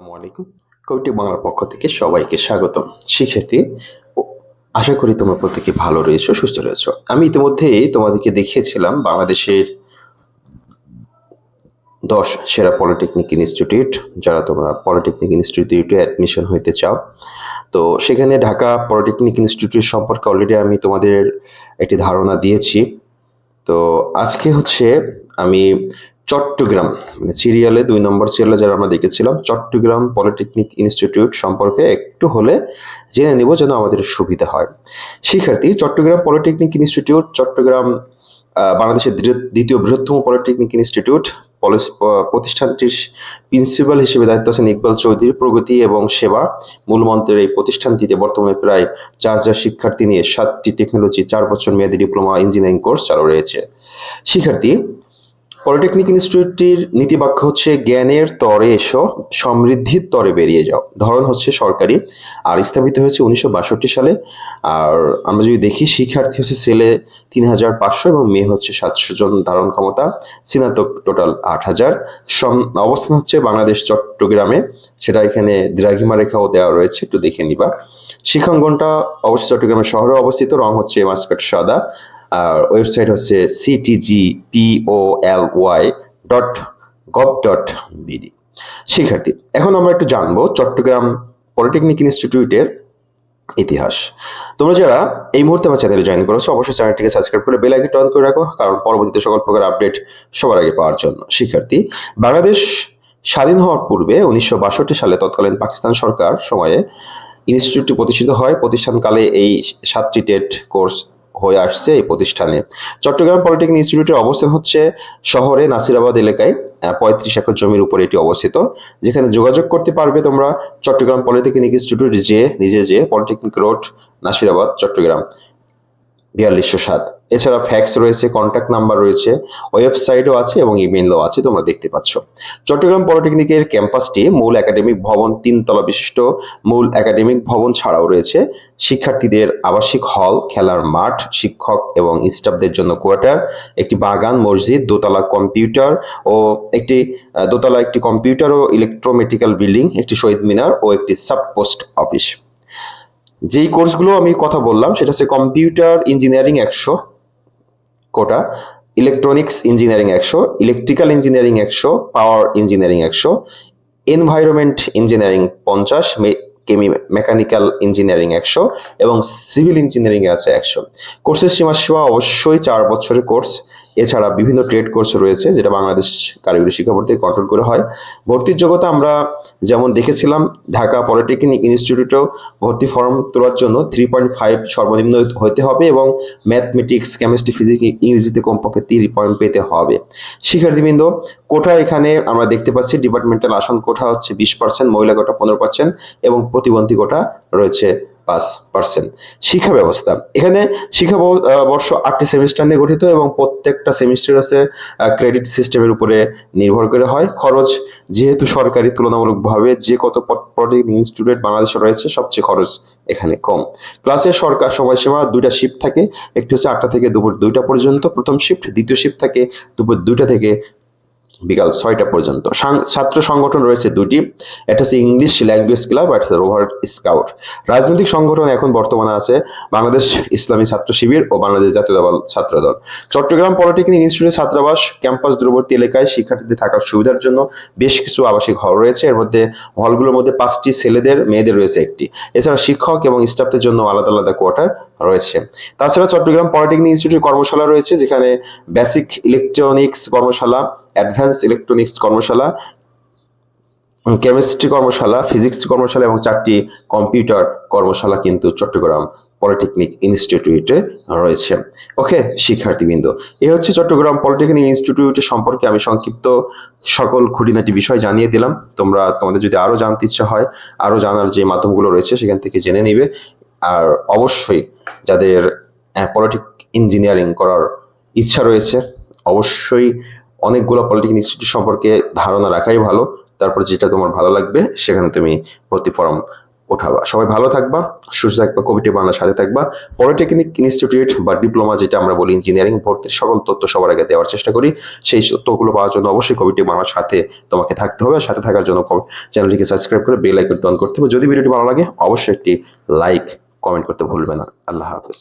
আসসালামু বাংলার পক্ষ থেকে সবাইকে স্বাগতম। শিক্ষার্থী আশা করি তোমরা প্রত্যেকে ভালো রয়েছো, সুস্থ রয়েছো। আমি ইতিমধ্যেই তোমাদেরকে দেখিয়েছিলাম বাংলাদেশের দশ সেরা পলিটেকনিক ইনস্টিটিউট, যারা তোমরা পলিটেকনিক ইনস্টিটিউটে অ্যাডমিশন হইতে চাও। তো সেখানে ঢাকা পলিটেকনিক ইনস্টিটিউট সম্পর্কে অলরেডি আমি তোমাদের একটি ধারণা দিয়েছি। তো আজকে হচ্ছে আমি চট্টগ্রাম মানে সিরিয়ালে দুই নম্বর সিরিয়ালে যারা আমরা দেখেছিলাম, চট্টগ্রাম পলিটেকনিক ইনস্টিটিউট সম্পর্কে একটু হলে জেনে নিব যেন আমাদের সুবিধা হয়। শিক্ষার্থী, চট্টগ্রাম পলিটেকনিক ইনস্টিটিউট চট্টগ্রাম বাংলাদেশের দ্বিতীয়- বৃহত্তম পলিটেকনিক ইনস্টিটিউট প্রতিষ্ঠানটির প্রিন্সিপাল হিসেবে দায়িত্ব আছেন ইকবাল চৌধুরী, প্রগতি এবং সেবা। মূলমন্ত্রের এই প্রতিষ্ঠানটিতে বর্তমানে প্রায় চার হাজার শিক্ষার্থী নিয়ে সাতটি টেকনোলজি চার বছর মেয়াদী ডিপ্লোমা ইঞ্জিনিয়ারিং কোর্স চালু রয়েছে। শিক্ষার্থী পলিটেকনিক ইনস্টিটিউটটির নীতিবাক্য হচ্ছে, জ্ঞানের তরে এসো, সমৃদ্ধির তরে বেরিয়ে যাও। ধরন হচ্ছে সরকারি, আর স্থাপিত হয়েছে উনিশশো বাষট্টি সালে। আর আমরা যদি দেখি, শিক্ষার্থী হচ্ছে ছেলে তিন হাজার পাঁচশো এবং মেয়ে হচ্ছে সাতশো জন ধারণ ক্ষমতা, স্নাতক টোটাল আট হাজার। অবস্থান হচ্ছে বাংলাদেশ চট্টগ্রামে, সেটা এখানে দ্রাঘিমা রেখাও দেওয়া রয়েছে, একটু দেখে নিবা। শিক্ষাঙ্গনটা অবশ্যই চট্টগ্রামের শহরে অবস্থিত, রং হচ্ছে মাস্কাট সাদা। আর ওয়েবসাইট হচ্ছে CTG Y dot gov dot BD শিক্ষার্থী, এখন আমরা একটু জানব চট্টগ্রাম পলিটেকনিক ইনস্টিটিউটের ইতিহাস। তোমরা যারা এই মুহূর্তে আমার চ্যানেলে জয়েন করেছ, অবশ্যই চ্যানেলটিকে সাবস্ক্রাইব করে বেল আইকনটি অন করে রাখো, কারণ পরবর্তীতে সকল প্রকার আপডেট সবার আগে পাওয়ার জন্য। শিক্ষার্থী, বাংলাদেশ স্বাধীন হওয়ার পূর্বে উনিশশো বাষট্টি সালে তৎকালীন পাকিস্তান সরকার সময়ে ইনস্টিটিউটটি প্রতিষ্ঠিত হয়। প্রতিষ্ঠানকালে এই সাতটি টেট কোর্স হয়ে আসছে এই প্রতিষ্ঠানে। চট্টগ্রাম পলিটেকনিক ইনস্টিটিউটের অবস্থান হচ্ছে শহরে নাসিরাবাদ এলাকায় পঁয়ত্রিশ একর জমির উপরে এটি অবস্থিত। যেখানে যোগাযোগ করতে পারবে তোমরা চট্টগ্রাম পলিটেকনিক ইনস্টিটিউট যে, নিজে যে পলিটেকনিক রোড, নাসিরাবাদ, চট্টগ্রাম। বিয়াল্লিশশো সাত। এছাড়া ফ্যাক্স রয়েছে কন্ট্যাক্ট নাম্বার রয়েছে ওয়েবসাইটও আছে এবং ইমেলও আছে, তোমরা দেখতে পাচ্ছ। চট্টগ্রাম পলিটেকনিকের ক্যাম্পাসটি মূল একাডেমিক ভবন তিনতলা বিশিষ্ট, মূল একাডেমিক ভবন ছাড়াও রয়েছে। শিক্ষার্থীদের আবাসিক হল খেলার মাঠ, শিক্ষক এবং স্টাফদের জন্য কোয়ার্টার একটি বাগান, মসজিদ, দোতলা কম্পিউটার ও একটি, দোতলা একটি কম্পিউটার ও ইলেকট্রোমেটিক্যাল বিল্ডিং একটি শহীদ মিনার ও একটি সাব পোস্ট অফিস যেই কোর্সগুলো আমি কথা বললাম, সেটা হচ্ছে কম্পিউটার ইঞ্জিনিয়ারিং একশো। কোটা ইলেকট্রনিক্স ইঞ্জিনিয়ারিং একশো ইলেকট্রিক্যাল ইঞ্জিনিয়ারিং একশো পাওয়ার ইঞ্জিনিয়ারিং একশো এনভায়রনমেন্ট ইঞ্জিনিয়ারিং পঞ্চাশ কেমি মেকানিক্যাল ইঞ্জিনিয়ারিং একশো এবং সিভিল ইঞ্জিনিয়ারিং আছে একশো। কোর্সের সীমা সীমা অবশ্যই চার বছরের কোর্স। এছাড়া বিভিন্ন ট্রেড কোর্স রয়েছে যেটা বাংলাদেশ কারিগরি শিক্ষা বোর্ড থেকে কন্ট্রোল করা হয়। ভর্তির যোগ্যতা আমরা যেমন দেখেছিলাম, ঢাকা পলিটেকনিক ইনস্টিটিউটেও ভর্তি ফর্ম তোলার জন্য থ্রি পয়েন্ট ফাইভ সর্বনিম্ন হতে হবে এবং ম্যাথমেটিক্স কেমিস্ট্রি ফিজিক্স ইংরেজিতে কমপক্ষে থ্রি পয়েন্ট পেতে হবে। শিক্ষার্থীবৃন্দ কোঠা এখানে আমরা দেখতে পাচ্ছি ডিপার্টমেন্টাল আসন কোঠা হচ্ছে বিশ পার্সেন্ট মহিলা কোটা পনেরো পার্সেন্ট এবং প্রতিবন্ধী কোটা রয়েছে। পাঁচ পার্সেন্ট শিক্ষা ব্যবস্থা। এখানে শিক্ষা বর্ষ আটটি সেমিস্টার নিয়ে গঠিত এবং প্রত্যেকটা সেমিস্টার আছে ক্রেডিট সিস্টেমের উপরে নির্ভর করে হয়। খরচ যেহেতু সরকারি তুলনামূলকভাবে যে কত পলিটেকনিক ইনস্টিটিউট বাংলাদেশে রয়েছে, সবচেয়ে খরচ এখানে কম। ক্লাসের সরকার সময়সীমা দুইটা শিফট থাকে, একটি হচ্ছে আটটা থেকে দুপুর দুইটা পর্যন্ত, প্রথম শিফট দ্বিতীয় শিফট থাকে দুপুর দুইটা থেকে বিকাল ছয়টা পর্যন্ত। ছাত্র সংগঠন রয়েছে দুটি। একটা হচ্ছে ইংলিশ ল্যাঙ্গুয়েজ ক্লাব আর হচ্ছে রোভার স্কাউট রাজনৈতিক সংগঠন এখন বর্তমানে আছে বাংলাদেশ ইসলামী ছাত্র শিবির ও বাংলাদেশ জাতীয়তাবাদ ছাত্র দল চট্টগ্রাম পলিটেকনিক ইনস্টিটিউটের ছাত্রাবাস, ক্যাম্পাস দূরবর্তী এলাকায় শিক্ষার্থীদের থাকার সুবিধার জন্য বেশ কিছু আবাসিক হল রয়েছে। এর মধ্যে হলগুলোর মধ্যে পাঁচটি ছেলেদের, মেয়েদের রয়েছে একটি। এছাড়া শিক্ষক এবং স্টাফদের জন্য আলাদা আলাদা কোয়ার্টার রয়েছে। তাছাড়া চট্টগ্রাম পলিটেকনিক ইনস্টিটিউট কর্মশালা রয়েছে, যেখানে বেসিক ইলেকট্রনিক্স কর্মশালা অ্যাডভান্স ইলেকট্রনিক্স কর্মশালা কেমিস্ট্রি কর্মশালা, ফিজিক্স কর্মশালা এবং চারটি কম্পিউটার কর্মশালা কিন্তু চট্টগ্রাম পলিটেকনিক ইনস্টিটিউটে রয়েছে। ওকে, শিক্ষার্থীবৃন্দ এই হচ্ছে চট্টগ্রাম পলিটেকনিক ইনস্টিটিউটের সম্পর্কে আমি সংক্ষিপ্ত সকল খুঁটিনাটি বিষয় জানিয়ে দিলাম। তোমরা, তোমাদের যদি আরও জানতে ইচ্ছা হয় আরও জানার যে মাধ্যমগুলো রয়েছে, সেখান থেকে জেনে নিবে। আর অবশ্যই যাদের পলিটিক ইঞ্জিনিয়ারিং করার ইচ্ছা রয়েছে, অবশ্যই অনেকগুলো পলিটেকনিক ইনস্টিটিউট সম্পর্কে ধারণা রাখাই ভালো। তারপর যেটা তোমার ভালো লাগবে, সেখানে তুমি ভর্তি ফর্ম ওঠাবা। সবাই ভালো থাকবা, সুস্থ থাকবা, কমিটি বাংলার সাথে থাকবা। পলিটেকনিক ইনস্টিটিউট বা ডিপ্লোমা যেটা আমরা বলি ইঞ্জিনিয়ারিং ভর্তির সকল তথ্য সবার আগে দেওয়ার চেষ্টা করি। সেই তথ্যগুলো পাওয়ার জন্য অবশ্যই কমিটি বাংলার সাথে তোমাকে থাকতে হবে। সাথে থাকার জন্য চ্যানেলটিকে সাবস্ক্রাইব করে বেল আইকনটি অন করতে হবে। যদি ভিডিওটি ভালো লাগে, অবশ্যই একটি লাইক কমেন্ট করতে ভুলবে না। আল্লাহ হাফেজ।